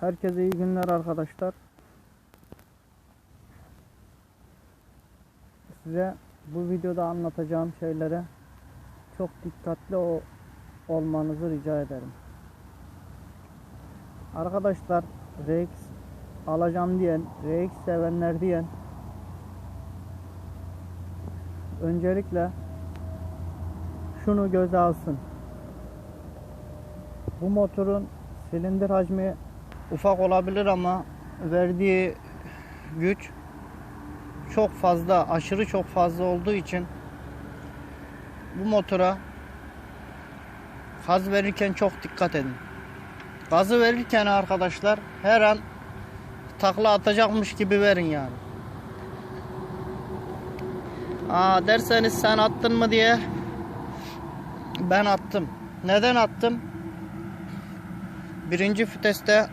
Herkese iyi günler arkadaşlar. Size bu videoda anlatacağım şeylere çok dikkatli olmanızı rica ederim. Arkadaşlar RX alacağım diyen, RX sevenler diyen öncelikle şunu göze alsın. Bu motorun silindir hacmi ufak olabilir ama verdiği güç çok fazla, aşırı çok fazla olduğu için bu motora gaz verirken çok dikkat edin. Gazı verirken arkadaşlar her an takla atacakmış gibi verin yani. Aa derseniz sen attın mı diye ben attım. Neden attım? Birinci viteste